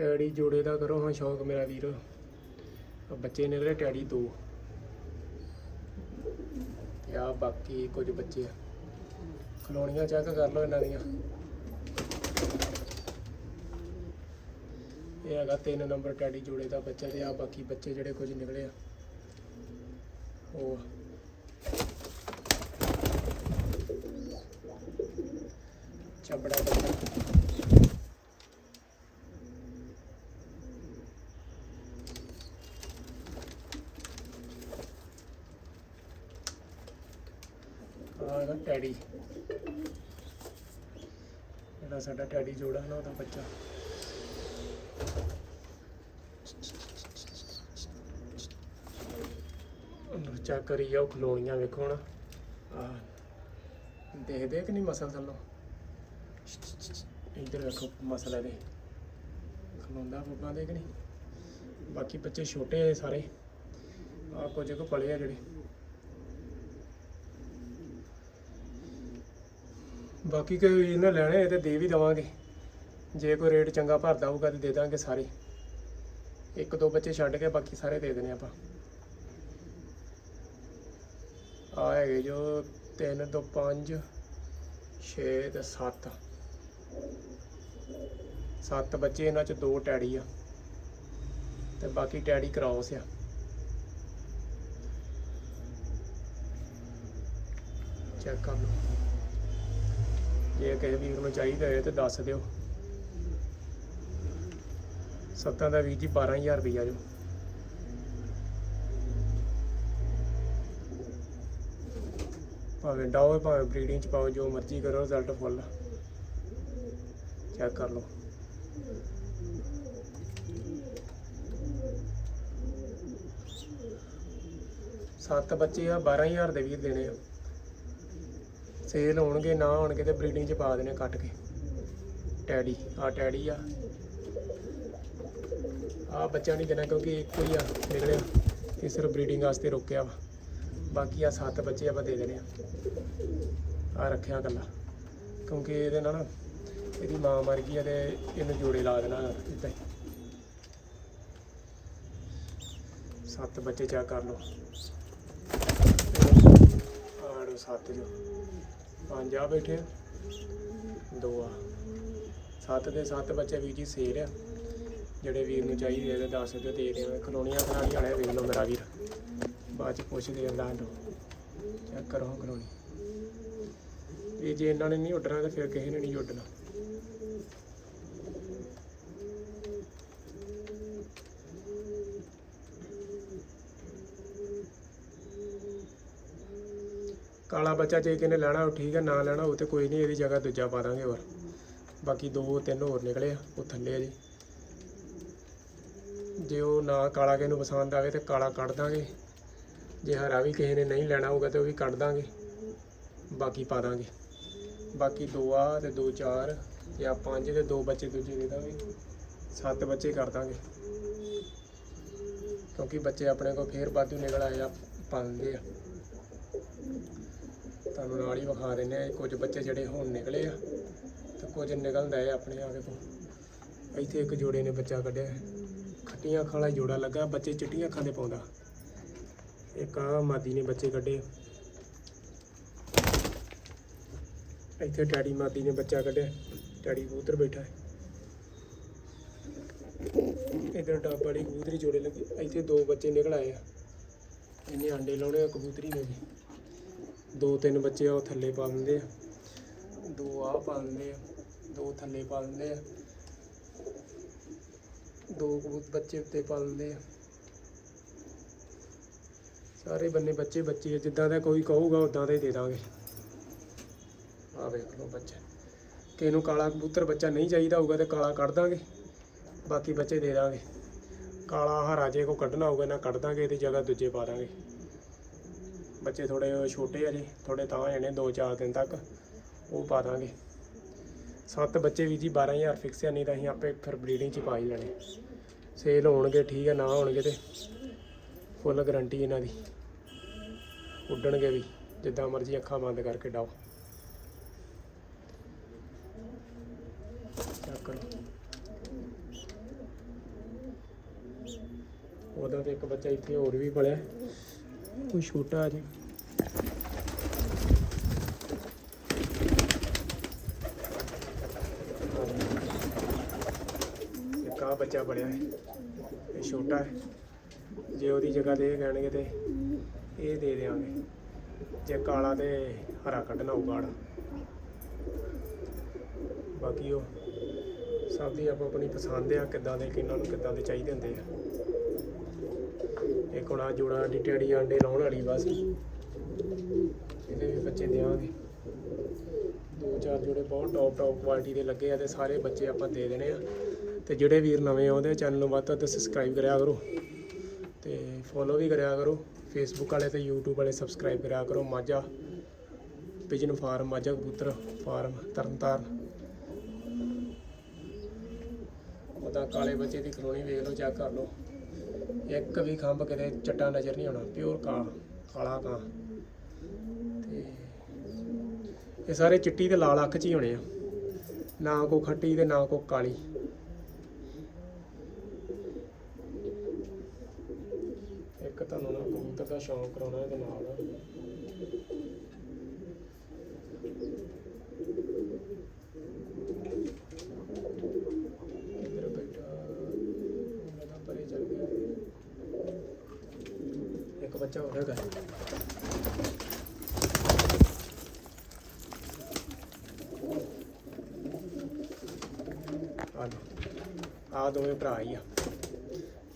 Teddy ਜੋੜੇ ਦਾ ਕਰੋ ਹਾਂ ਸ਼ੌਕ ਮੇਰਾ ਵੀਰ। ਬੱਚੇ ਨਿਕਲੇ ਟੈਡੀ ਦੋ? ਤੇ ਆ ਬਾਕੀ ਕੁਝ ਬੱਚੇ ਆ। ਖਲੋਣੀਆਂ ਚੈੱਕ ਕਰ ਲਓ ਇਹਨਾਂ ਦੀਆਂ। ਇਹ ਹੈਗਾ 3 ਨੰਬਰ ਟੈਡੀ ਜੋੜੇ ਦਾ ਬੱਚਾ ਤੇ ਆ ਬਾਕੀ ਬੱਚੇ ਜਿਹੜੇ ਕੁਝ ਨਿਕਲੇ ਆ। ਉਹ ਚਬੜਾ ਬੱਚਾ ਡੈਡੀ। ਹੈਗਾ ਸਾਡਾ ਡੈਡੀ ਜੋੜਾ ਨਾ ਉਹਦਾ ਬੱਚਾ। ਉਹਨੂੰ ਚੈੱਕ ਕਰੀ ਜਾਓ ਖਲੋਣੀਆਂ ਵੇਖੋ ਹੁਣ। ਆ, ਦੇਖਦੇ ਕਿ ਨਹੀਂ ਮਸਲ ਥੱਲੋਂ। ਇੱਧਰ ਵੇਖੋ ਮਸਲ ਇਹਦੇ। ਖਲੋਂਦਾ ਬੱਬਾਂ ਦੇ ਕਿ ਨਹੀਂ? ਬਾਕੀ ਬੱਚੇ ਛੋਟੇ ਆ ਸਾਰੇ। ਆ ਕੁਝ ਕੁ ਪਲੇ ਆ ਜਿਹੜੇ। ਬਾਕੀ ਕੋਈ ਇਹਨਾਂ ਲੈਣੇ ਤੇ ਦੇ ਵੀ ਦਵਾਂਗੇ। ਜੇ ਕੋਈ ਰੇਟ ਚੰਗਾ ਭਰਦਾ ਹੋਊਗਾ ਤੇ ਦੇ ਦਾਂਗੇ ਸਾਰੇ। ਇੱਕ ਦੋ ਬੱਚੇ ਛੱਡ ਕੇ ਬਾਕੀ ਸਾਰੇ ਦੇ ਦੇਣੇ ਆਪਾਂ। ਆ ਹੈਗੇ ਜੋ 3 ਤੋਂ 5 6 ਤੇ 7 ਸੱਤ ਬੱਚੇ ਇਹਨਾਂ ਚ ਦੋ ਟੈਡੀ ਆ। ਤੇ ਬਾਕੀ ਟੈਡੀ ਕ੍ਰਾਸ ਆ। ਚੈੱਕ ਕਰ ਲਓ। ਜੇ ਕਿਸੇ ਵੀਰ ਨੂੰ ਚਾਹੀਦਾ ਹੋਵੇ ਤੇ ਦੱਸ ਦਿਓ। ਸੱਤਾਂ ਦਾ ਵੀਰ ਜੀ 12000 ਰੁਪਈਆ ਜੋ। ਭਾਵੇਂ ਡਾਓ, ਭਾਵੇਂ ਬਰੀਡਿੰਗ ਚ ਪਾਓ, ਜੋ ਮਰਜ਼ੀ ਕਰੋ ਰਿਜ਼ਲਟ ਫੁੱਲ। ਚੈੱਕ ਕਰ ਲਓ। ਸੱਤ ਬੱਚੇ ਆ 12000 ਦੇ ਵੀਰ ਦੇਣੇ ਆ। ਸੇਲ ਹੋਣਗੇ, ਨਾ ਹੋਣਗੇ ਤੇ ਬਰੀਡਿੰਗ ਚ ਪਾ ਦੇਣੇ ਕੱਟ ਕੇ। ਟੈਡੀ ਆ ਟੈਡੀ ਆ। ਆ ਬੱਚਾ ਨਹੀਂ ਦੇਣਾ ਕਿਉਂਕਿ ਇੱਕੋ ਹੀ ਆ, ਨਿਕਲਿਆ। ਇਹ ਸਿਰਫ ਬਰੀਡਿੰਗ ਵਾਸਤੇ ਰੋਕਿਆ ਵਾ। ਬਾਕੀ ਆ ਸੱਤ ਬੱਚੇ ਆਪਾਂ ਦੇ ਦੇਣੇ ਆ। ਆ ਰੱਖਿਆ ਗੱਲਾਂ ਕਿਉਂਕਿ ਇਹਦੇ ਨਾਲ ਨਾ, ਇਹਦੀ ਮਾਂ ਮਰ ਗਈ ਆ ਤੇ ਇਹਨੂੰ ਜੋੜੇ ਲਾ ਦੇਣਾ ਇਦਾਂ ਹੀ। ਸੱਤ ਬੱਚੇ ਚੈੱਕ ਕਰ ਲਓ। ਆੜੋ ਸੱਤ ਜੋ। ਪੰਜ ਆ ਬੈਠੇ ਆ। ਦੋ ਆ। ਸੱਤ ਦੇ ਸੱਤ ਬੱਚੇ ਵੀਰ ਜੀ ਸੇਰ ਆ। ਜਿਹੜੇ ਵੀਰ ਨੂੰ ਚਾਹੀਦੇ ਆ ਤੇ ਦੱਸ ਦਿਓ ਦੇ ਦਿਆਂਗੇ ਕਲੋਨੀਆਂ ਕਰਾਣੀ ਵਾਲੇ ਵੇਖ ਲਓ ਮੇਰਾ ਵੀਰ। ਬਾਅਦ ਚ ਪੁੱਛਦੇ ਆ ਲਾਂ ਚੈੱਕ ਕਰੋ ਕਲੋਨੀ ਇਹ ਜੇ ਇਹਨਾਂ ਨੇ ਨਹੀਂ ਉੱਡਣਾ ਤੇ ਫਿਰ ਕਿਸੇ ਨੇ ਨਹੀਂ ਉੱਡਣਾ। ਕਾਲਾ ਬੱਚਾ ਜੇ ਕਿਨੇ ਲੈਣਾ, ਉਹ ਠੀਕ ਹੈ, ਨਾ ਲੈਣਾ, ਉਹ ਤੇ ਕੋਈ ਨਹੀਂ, ਇਹਦੀ ਜਗ੍ਹਾ ਦੂਜਾ ਪਾ ਦਾਂਗੇ ਹੋਰ। ਬਾਕੀ ਦੋ, ਤਿੰਨ ਹੋਰ ਨਿਕਲੇ ਆ, ਉਹ ਥੱਲੇ ਆ ਜੀ। ਜੇ ਉਹ ਨਾ ਕਾਲਾ ਕਿਸੇ ਨੂੰ ਪਸੰਦ ਆਵੇ ਤੇ ਕਾਲਾ ਕੱਢ ਦਾਂਗੇ। ਜੇ ਹਰਾ ਵੀ ਕਿਸੇ ਨੇ ਨਹੀਂ ਲੈਣਾ ਹੋਊਗਾ ਤੇ ਉਹ ਵੀ ਕੱਢ ਦਾਂਗੇ। ਬਾਕੀ ਪਾ ਦਾਂਗੇ। ਬਾਕੀ ਦੋ ਆ ਤੇ ਦੋ ਚਾਰ ਤੇ ਆ ਪੰਜ ਤੇ ਦੋ ਬੱਚੇ ਦੂਜੇ ਦੇ ਦਾਂਗੇ। ਸੱਤ ਬੱਚੇ ਕਰ ਦਾਂਗੇ। ਕਿਉਂਕਿ ਬੱਚੇ ਆਪਣੇ ਕੋਲ ਫੇਰ ਵਾਧੂ ਨਿਕਲ ਆਏ ਆ ਪਾਉਂਦੇ ਆ। ਤੁਹਾਨੂੰ ਨਾਲ ਹੀ ਵਿਖਾ ਦਿੰਦੇ ਆ ਕੁਝ ਬੱਚੇ ਜਿਹੜੇ ਹੁਣ ਨਿਕਲੇ ਆ ਤੇ ਕੁਝ ਨਿਕਲਦਾ ਹੈ ਆਪਣੇ ਆਗੇ ਤੋਂ ਇੱਥੇ ਇੱਕ ਜੋੜੇ ਨੇ ਬੱਚਾ ਕੱਢਿਆ ਖੱਟੀਆਂ ਅੱਖਾਂ ਵਾਲਾ ਜੋੜਾ ਲੱਗਾ, ਬੱਚੇ ਚਿੱਟੀਆਂ ਅੱਖਾਂ ਦੇ ਪਾਉਂਦਾ। ਇੱਕ ਆ ਮਾਦੀ ਨੇ ਬੱਚੇ ਕੱਢੇ। ਇੱਥੇ ਡੈਡੀ ਮਾਦੀ ਨੇ ਬੱਚਾ ਕੱਢਿਆ। ਡੈਡੀ ਕਬੂਤਰ ਬੈਠਾ ਹੈ। ਇਧਰ ਡੱਬ ਵਾਲੀ ਕਬੂਤਰੀ ਜੋੜੇ ਲੱਗੇ। ਇੱਥੇ ਦੋ ਬੱਚੇ ਨਿਕਲ ਆਏ ਆ। ਇਹਨੇ ਆਂਡੇ ਲਾਉਣੇ ਆ, ਕਬੂਤਰੀ ਨੇ ਜੀ ਦੋ ਤਿੰਨ ਬੱਚੇ ਆ, ਉਹ ਥੱਲੇ ਪਾ ਦਿੰਦੇ ਆ। ਦੋ ਆ ਪਾ ਦਿੰਦੇ ਆ, ਦੋ ਥੱਲੇ ਪਾ ਦਿੰਦੇ ਆ। ਦੋ ਕਬੂਤ ਬੱਚੇ ਉੱਤੇ ਪਾ ਦਿੰਦੇ ਆ। ਸਾਰੇ ਬੰਨੇ ਬੱਚੇ ਬੱਚੇ ਜਿੱਦਾਂ ਦਾ ਕੋਈ ਕਹੂਗਾ ਉਦਾਂ ਦਾ ਹੀ ਦੇ ਦਾਂਗੇ। ਆ ਵੇਖ ਲਓ ਬੱਚੇ। ਕਿਸੇ ਨੂੰ ਕਾਲਾ ਕਬੂਤਰ ਬੱਚਾ ਨਹੀਂ ਚਾਹੀਦਾ ਹੋਊਗਾ ਤੇ ਕਾਲਾ ਕੱਢ ਦਾਂਗੇ। ਬਾਕੀ ਬੱਚੇ ਦੇ ਦਾਂਗੇ। ਕਾਲਾ ਹਰਾ ਜੇ ਕੋ ਕੱਢਣਾ ਹੋਊਗਾ, ਨਾ ਕੱਢ ਦਾਂਗੇ, ਇਹਦੀ ਜਗ੍ਹਾ ਦੂਜੇ ਪਾ ਦਾਂਗੇ। ਬੱਚੇ ਥੋੜੇ ਛੋਟੇ ਆ ਜੀ ਥੋੜੇ ਤਾਂ ਹੋ ਜਾਣੇ 2-4 ਦਿਨ ਤੱਕ, ਉਹ ਪਾ ਦਾਂਗੇ। ਸੱਤ ਬੱਚੇ ਵੀ ਜੀ 12000 ਫਿਕਸ ਆ, ਨਹੀਂ ਤਾਂ ਅਸੀਂ ਆਪੇ ਫਿਰ ਬਰੀਡਿੰਗ ਚ ਪਾ ਹੀ ਲੈਣੇ। ਸੇਲ ਹੋਣਗੇ, ਠੀਕ ਹੈ ਨਾ ਹੋਣਗੇ ਤੇ ਫੁੱਲ ਗਾਰੰਟੀ ਇਹਨਾਂ ਦੀ। ਉੱਡਣਗੇ ਵੀ, ਜਿੱਦਾਂ ਮਰਜ਼ੀ ਅੱਖਾਂ ਬੰਦ ਕਰਕੇ ਡਾਓ। ਚੈੱਕ ਕਰੋ ਉਹਦਾ ਤੇ ਇੱਕ ਬੱਚਾ ਇੱਥੇ ਹੋਰ ਵੀ ਪਲਿਆ ਕੋਈ ਛੋਟਾ ਅਜੇ ਇੱਕ ਆਹ ਬੱਚਾ ਪੜਿਆ ਹੈ। ਇਹ ਛੋਟਾ ਹੈ। ਜੇ ਉਹਦੀ ਜਗ੍ਹਾ ਤੇ ਇਹ ਕਹਿਣਗੇ ਤੇ ਇਹ ਦੇ ਦੇਵਾਂਗੇ ਜੇ ਕਾਲਾ ਤੇ ਹਰਾ ਕੱਢਣਾ ਉਹ ਗਾੜਾ ਬਾਕੀ ਉਹ ਸਭ ਦੀ ਆਪੋ ਆਪਣੀ ਪਸੰਦ ਆ, ਕਿੱਦਾਂ ਦੇ ਕਿੰਨਾਂ ਨੂੰ ਕਿੱਦਾਂ ਦੇ ਚਾਹੀਦੇ ਹੁੰਦੇ ਆ। ਇਹ ਕੋਣਾ ਜੋੜਾ ਡਿਟੇੜੀ ਆਂਡੇ ਲਾਉਣ ਵਾਲੀ ਬਸ। ਇਹਦੇ ਵੀ ਬੱਚੇ ਦੇਵਾਂਗੇ ਦੋ ਚਾਰ ਜੋੜੇ ਬਹੁਤ ਟੌਪ ਟੌਪ ਕੁਆਲਿਟੀ ਦੇ ਲੱਗੇ ਆ ਤੇ ਸਾਰੇ ਬੱਚੇ ਆਪਾਂ ਦੇ ਦੇਣੇ ਆ। ਤੇ ਜਿਹੜੇ ਵੀਰ ਨਵੇਂ ਆਉਂਦੇ ਚੈਨਲ ਨੂੰ ਵੱਧ ਤੋਂ ਵੱਧ ਸਬਸਕ੍ਰਾਈਬ ਕਰਿਆ ਕਰੋ। ਤੇ ਫੋਲੋ ਵੀ ਕਰਿਆ ਕਰੋ। ਫੇਸਬੁੱਕ ਵਾਲੇ ਤੇ YouTube ਵਾਲੇ ਸਬਸਕ੍ਰਾਈਬ ਕਰਿਆ ਕਰੋ। ਮਾਝਾ ਪਿਜਨ ਫਾਰਮ ਮਾਝਾ ਕਬੂਤਰ ਫਾਰਮ ਤਰਨਤਾਰਨ। ਉਹਦਾ ਕਾਲੇ ਬੱਚੇ ਦੀ ਕਲੋਨੀ ਵੇਖ ਲਓ ਚੈੱਕ ਕਰ ਲਓ। ਇੱਕ ਵੀ ਖੰਭ ਕਿਤੇ ਚੱਟਾ ਨਜ਼ਰ ਨਹੀਂ ਆਉਣਾ ਪਿਓਰ ਕਾਂ ਕਾਲਾ ਕਾਂ। ਤੇ ਇਹ ਸਾਰੇ ਚਿੱਟੀ ਤੇ ਲਾਲ ਅੱਖ ਚ ਹੀ ਹੋਣੇ ਆ। ਨਾ ਕੋ ਖੱਟੀ ਤੇ ਨਾ ਕੋ ਕਾਲੀ। ਇੱਕ ਤੁਹਾਨੂੰ ਨਾ ਕਬੂਤਰ ਦਾ ਸ਼ੌਂਕ ਕਰਾਉਣਾ ਇਹਦੇ ਨਾਲ ਇੱਧਰ ਬੈਠਾ ਉਹਨਾਂ ਦਾ ਪਰੇ ਚੱਲ ਗਿਆ ਇੱਕ ਬੱਚਾ ਹੋਰ ਹੈਗਾ ਆ ਲਓ ਆ ਦੋਵੇਂ ਭਰਾ ਹੀ ਆ।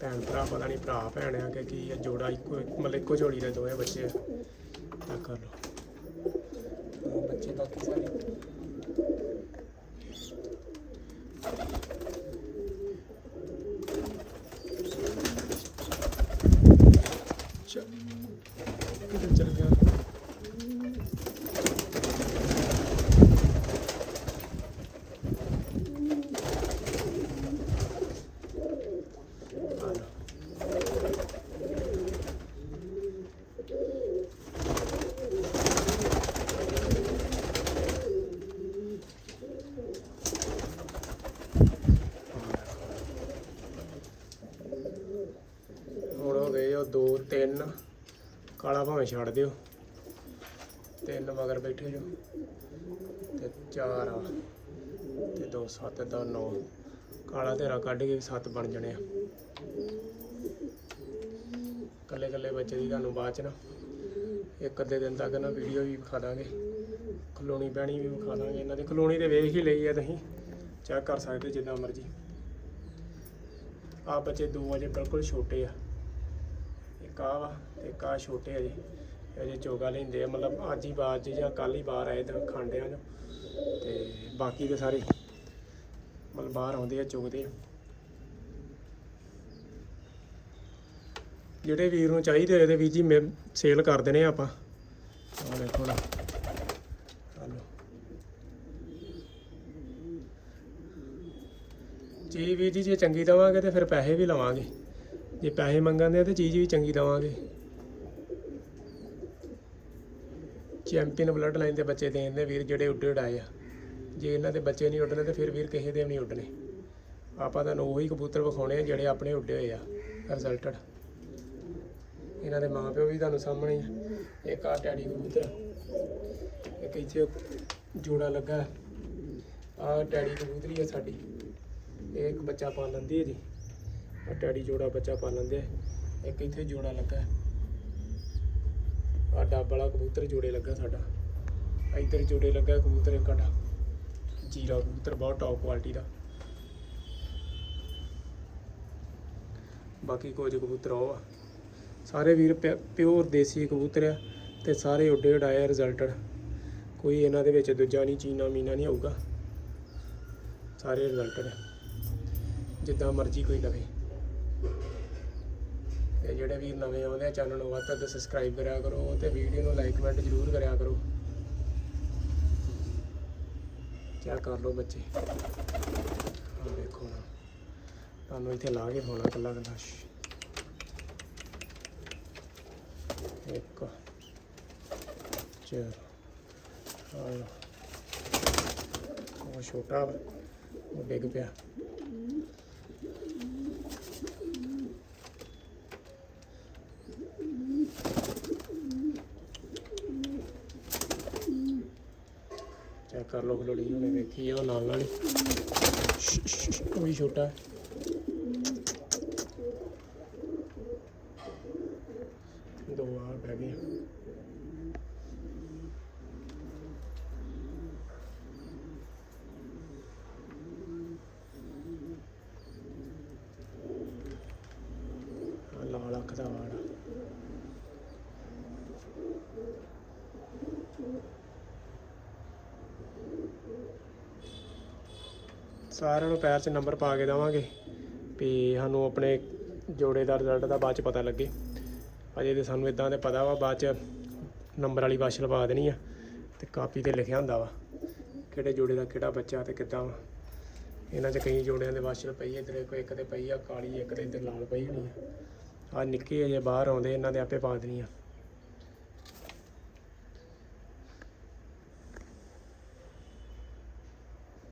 ਭੈਣ ਭਰਾ, ਪਤਾ ਨਹੀਂ ਭਰਾ ਭੈਣ ਆ ਕਿ ਕੀ ਆ, ਜੋੜਾ ਇੱਕੋ, ਮਤਲਬ ਇੱਕੋ ਝੋਲੀ ਦੇ ਦੋਵੇਂ ਬੱਚੇ ਆ ਤਾਂ ਕਰ ਲਓ ਆਹ ਬੱਚੇ ਬਾਕੀ ਸਾਰੇ ਚੱਲ ਕਿੱਧਰ ਚਲ ਗਿਆ ਆ ਲਓ ਹੁਣ ਹੋ ਗਏ ਉਹ ਦੋ ਤਿੰਨ ਕਾਲਾ ਭਾਵੇਂ ਛੱਡ ਦਿਓ। ਤਿੰਨ ਮਗਰ ਬੈਠੇ ਜੋ। ਤੇ ਚਾਰ ਆ। ਤੇ ਦੋ ਸੱਤ, ਦਾ ਨੌ। ਕਾਲਾ ਤੇਰਾ ਕੱਢ ਕੇ ਸੱਤ ਬਣ ਜਣੇ ਆ। ਕੱਲੇ ਕੱਲੇ ਬੱਚੇ ਦੀ ਤੁਹਾਨੂੰ ਬਾਅਦ ਚ ਨਾ, ਇੱਕ ਅੱਧੇ ਦਿਨ ਤੱਕ ਨਾ ਵੀਡੀਓ ਵੀ ਵਿਖਾ ਦਾਂਗੇ। ਕਲੋਨੀ ਬਹਿਣੀ ਵੀ ਵਿਖਾ ਦਾਂਗੇ। ਇਹਨਾਂ ਦੀ ਕਲੋਨੀ ਤੇ ਵੇਖ ਹੀ ਲਈ ਆ ਤੁਸੀਂ। ਚੈੱਕ ਕਰ ਸਕਦੇ ਜਿੰਨਾ ਮਰਜ਼ੀ। ਆ ਬੱਚੇ ਦੋ ਵਜੇ ਬਿਲਕੁਲ ਛੋਟੇ ਆ। ਇੱਕ ਆ ਵਾ ਤੇ ਇੱਕ ਛੋਟੇ ਆ ਜੀ। ਅਜੇ ਚੋਗਾ ਲੈਂਦੇ ਆ, ਮਤਲਬ ਅੱਜ ਹੀ ਬਾਅਦ 'ਚ ਜਾਂ ਕੱਲ ਹੀ ਬਾਹਰ ਆਏ ਤੇ ਖਾਂਡਿਆਂ ਨੂੰ। ਤੇ ਬਾਕੀ ਦੇ ਸਾਰੇ ਮਤਲਬ ਬਾਹਰ ਆਉਂਦੇ ਆ, ਚੁਗਦੇ ਆ। ਜਿਹੜੇ ਵੀਰ ਨੂੰ ਚਾਹੀਦੇ ਹੋਏ ਤੇ ਵੀਰ ਜੀ ਮੈਂ ਸੇਲ ਕਰ ਦੇਣੇ ਆ ਆਪਾਂ। ਆਹ ਦੇਖੋ ਨਾ। ਆਹ ਲਓ ਵੀਰ ਜੀ ਜੇ ਚੰਗੀ ਦਵਾਂਗੇ ਤੇ ਫਿਰ ਪੈਸੇ ਵੀ ਲਵਾਂਗੇ। ਜੇ ਪੈਸੇ ਮੰਗਾਂਦੇ ਆ ਤੇ ਚੀਜ਼ ਵੀ ਚੰਗੀ ਦਵਾਂਗੇ। ਚੈਂਪੀਅਨ ਬਲੱਡ ਲਾਈਨ ਦੇ ਬੱਚੇ ਦੇਣ ਦੇ ਵੀਰ ਜਿਹੜੇ ਉੱਡੇ ਉਡਾਏ ਆ। ਜੇ ਇਹਨਾਂ ਦੇ ਬੱਚੇ ਨਹੀਂ ਉੱਡਣੇ ਤੇ ਫਿਰ ਵੀਰ ਕਿਸੇ ਦੇ ਵੀ ਨਹੀਂ ਉੱਡਣੇ। ਆਪਾਂ ਤੁਹਾਨੂੰ ਉਹੀ ਕਬੂਤਰ ਵਿਖਾਉਣੇ ਆ ਜਿਹੜੇ ਆਪਣੇ ਉੱਡੇ ਹੋਏ ਆ ਰਿਜ਼ਲਟਡ ਇਹਨਾਂ ਦੇ ਮਾਪਿਓ ਵੀ ਤੁਹਾਨੂੰ ਸਾਹਮਣੇ ਆ। ਇੱਕ ਆ ਟੈਡੀ ਕਬੂਤਰ। ਇੱਕ ਇੱਥੇ ਜੋੜਾ ਲੱਗਾ। ਆ ਟੈਡੀ ਕਬੂਤਰੀ ਆ ਸਾਡੀ। ਇਹ ਇੱਕ ਬੱਚਾ ਪਾ ਲੈਂਦੀ ਹੈ ਜੀ। ਆ ਟੈਡੀ ਜੋੜਾ ਬੱਚਾ ਪਾ ਲੈਂਦੇ ਇੱਕ ਇੱਥੇ ਜੋੜਾ ਲੱਗਾ। ਆ ਡੱਬ ਵਾਲਾ ਕਬੂਤਰ ਜੋੜੇ ਲੱਗਾ ਸਾਡਾ। ਇੱਧਰ ਜੋੜੇ ਲੱਗਾ ਕਬੂਤਰ, ਇੱਕ ਆਡਾ ਜੀਰਾ ਕਬੂਤਰ, ਬਹੁਤ ਟੌਪ ਕੁਆਲਿਟੀ ਦਾ। ਬਾਕੀ ਕੁਝ ਕਬੂਤਰ ਉਹ ਆ। ਸਾਰੇ ਵੀਰ ਪਿਓਰ ਦੇਸੀ ਕਬੂਤਰ ਆ ਤੇ ਸਾਰੇ ਉੱਡੇ ਉਡਾਏ ਰਿਜ਼ਲਟਡ ਕੋਈ ਇਹਨਾਂ ਦੇ ਵਿੱਚ ਦੂਜਾ ਨਹੀਂ, ਚੀਨਾ ਮੀਨਾ ਨਹੀਂ ਆਊਗਾ। ਸਾਰੇ ਰਿਜ਼ਲਟਡ ਜਿੱਦਾਂ ਮਰਜ਼ੀ ਕੋਈ ਲਵੇ। ਤੇ ਜਿਹੜੇ ਵੀ ਨਵੇਂ ਆਉਂਦੇ ਆ ਚੈਨਲ ਨੂੰ ਵੱਧ ਤੋਂ ਵੱਧ ਸਬਸਕ੍ਰਾਈਬ ਕਰਿਆ ਕਰੋ ਤੇ ਵੀਡੀਓ ਨੂੰ ਲਾਈਕ ਕਮੈਂਟ ਜ਼ਰੂਰ ਕਰਿਆ ਕਰੋ। ਚੈੱਕ ਕਰ ਲਓ ਬੱਚੇ? ਆਹ ਦੇਖੋ ਨਾ ਤੁਹਾਨੂੰ ਇੱਥੇ ਲਾ ਕੇ ਹੋਣਾ ਕੱਲਾ ਕੱਲਾ। ਸ਼ਸ਼। ਇੱਕ ਚਾਰ ਆ ਉਹ ਛੋਟਾ ਉਹ ਡਿੱਗ ਪਿਆ। ਕਰ ਲਓ ਖਲੋੜੀ ਉਹਨੇ ਵੇਖੀ ਆ, ਉਹ ਨਾਲ ਨਾਲ ਉਹ ਵੀ ਛੋਟਾ। ਹੈ। ਦੋ ਆ ਬਹਿ ਗਏ। ਲਾਲ ਅੱਖ ਦਾ ਵਾੜ ਸਾਰਿਆਂ ਨੂੰ ਪੈਰ 'ਚ ਨੰਬਰ ਪਾ ਕੇ ਦੇਵਾਂਗੇ ਵੀ ਸਾਨੂੰ ਆਪਣੇ ਜੋੜੇ ਦਾ ਰਿਜ਼ਲਟ ਦਾ ਬਾਅਦ 'ਚ ਪਤਾ ਲੱਗੇ। ਅਜੇ ਤੇ ਸਾਨੂੰ ਇਦਾਂ ਦੇ ਪਤਾ ਵਾ, ਬਾਅਦ 'ਚ ਨੰਬਰ ਵਾਲੀ ਵਾਸ਼ ਲਵਾ ਦੇਣੀ ਆ ਤੇ ਕਾਪੀ ਤੇ ਲਿਖਿਆ ਹੁੰਦਾ ਵਾ ਕਿਹੜੇ ਜੋੜੇ ਦਾ ਕਿਹੜਾ ਬੱਚਾ ਤੇ ਕਿੱਦਾਂ ਵਾ। ਇਹਨਾਂ 'ਚ ਕਈ ਜੋੜਿਆਂ ਦੇ ਵਾਸ਼ਲ ਪਈ ਇੱਧਰ ਕੋਈ ਇੱਕ ਤੇ ਪਈ ਆ ਕਾਲੀ, ਇੱਕ ਤੇ ਇੱਧਰ ਲਾਲ ਪਈ ਹੋਣੀ ਆ। ਆ ਨਿੱਕੇ ਅਜੇ ਬਾਹਰ ਆਉਂਦੇ, ਇਹਨਾਂ ਦੇ ਆਪੇ ਪਾ ਦੇਣੀ ਆ।